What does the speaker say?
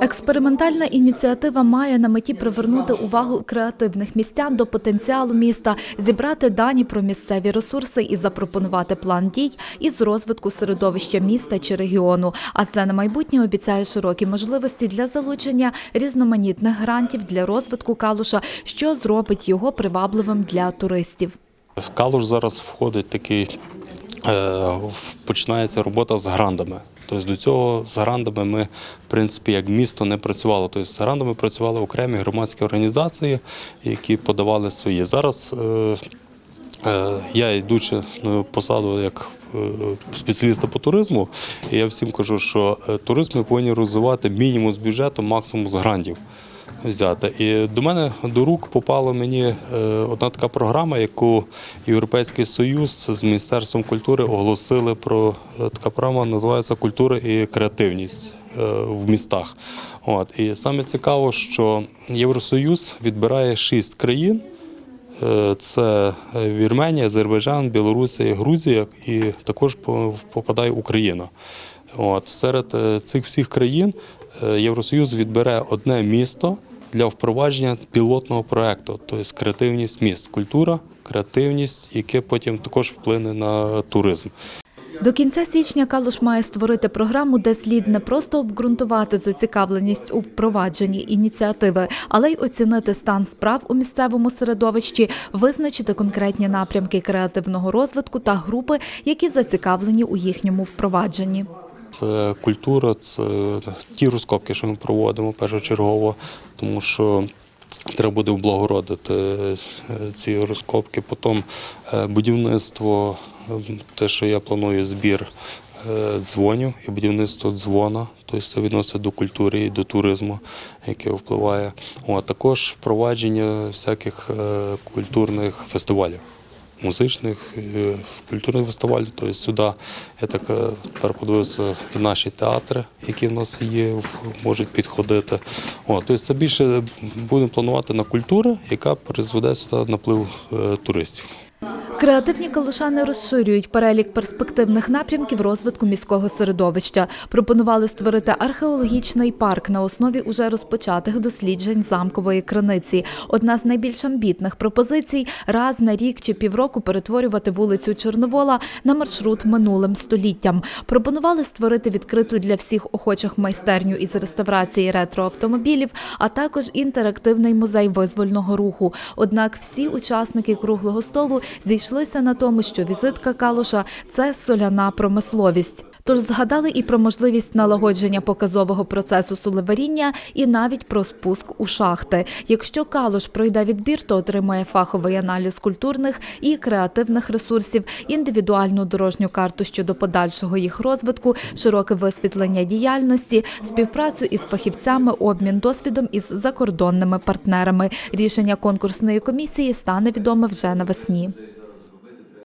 Експериментальна ініціатива має на меті привернути увагу креативних містян до потенціалу міста, зібрати дані про місцеві ресурси і запропонувати план дій із розвитку середовища міста чи регіону. А це на майбутнє обіцяє широкі можливості для залучення різноманітних грантів для розвитку Калуша, що зробить його привабливим для туристів. В Калуш зараз входить такий, починається робота з грандами. Тобто до цього з грандами ми, в принципі, як місто не працювало. Тобто з грандами працювали окремі громадські організації, які подавали свої. Зараз е, е, я, йдучи на посаду як е, спеціаліста по туризму, я всім кажу, що е, туризм ми повинні розвивати мінімум з бюджету, максимум з грантів взяти. І до мене до рук попала мені е, одна така програма, яку Європейський Союз з Міністерством культури оголосили про е, така програма, називається Культура і креативність е, в містах. От. І саме цікаво, що Євросоюз відбирає шість країн. Це Вірменія, Азербайджан, Білорусія, Грузія і також попадає Україна. От, серед цих всіх країн Євросоюз відбере одне місто для впровадження пілотного проекту, тобто креативність міст, культура, креативність, яке потім також вплине на туризм. До кінця січня Калуш має створити програму, де слід не просто обґрунтувати зацікавленість у впровадженні ініціативи, але й оцінити стан справ у місцевому середовищі, визначити конкретні напрямки креативного розвитку та групи, які зацікавлені у їхньому впровадженні. Це культура, це ті розкопки, що ми проводимо першочергово, тому що треба буде облагородити е, ці розкопки. Потім е, будівництво, е, те, що я планую збір дзвонів і будівництво дзвона, тобто це відноситься до культури і до туризму, яке впливає. О, також впровадження всяких культурних фестивалів музичних, е, культурних фестивалів. Тобто сюди, я так е, тепер подивився, і наші театри, які в нас є, можуть підходити. О, тобто це більше будемо планувати на культуру, яка призведе сюди наплив е, туристів. Креативні калушани розширюють перелік перспективних напрямків розвитку міського середовища. Пропонували створити археологічний парк на основі уже розпочатих досліджень замкової криниці. Одна з найбільш амбітних пропозицій раз на рік чи півроку перетворювати вулицю Чорновола на маршрут минулим століттям. Пропонували створити відкриту для всіх охочих майстерню із реставрації ретроавтомобілів, а також інтерактивний музей визвольного руху. Однак всі учасники круглого столу зійшлися на тому, що візитка Калуша це соляна промисловість. Тож згадали і про можливість налагодження показового процесу солеваріння, і навіть про спуск у шахти. Якщо Калуш пройде відбір, то отримає фаховий аналіз культурних і креативних ресурсів, індивідуальну дорожню карту щодо подальшого їх розвитку, широке висвітлення діяльності, співпрацю із фахівцями, обмін досвідом із закордонними партнерами. Рішення конкурсної комісії стане відоме вже навесні.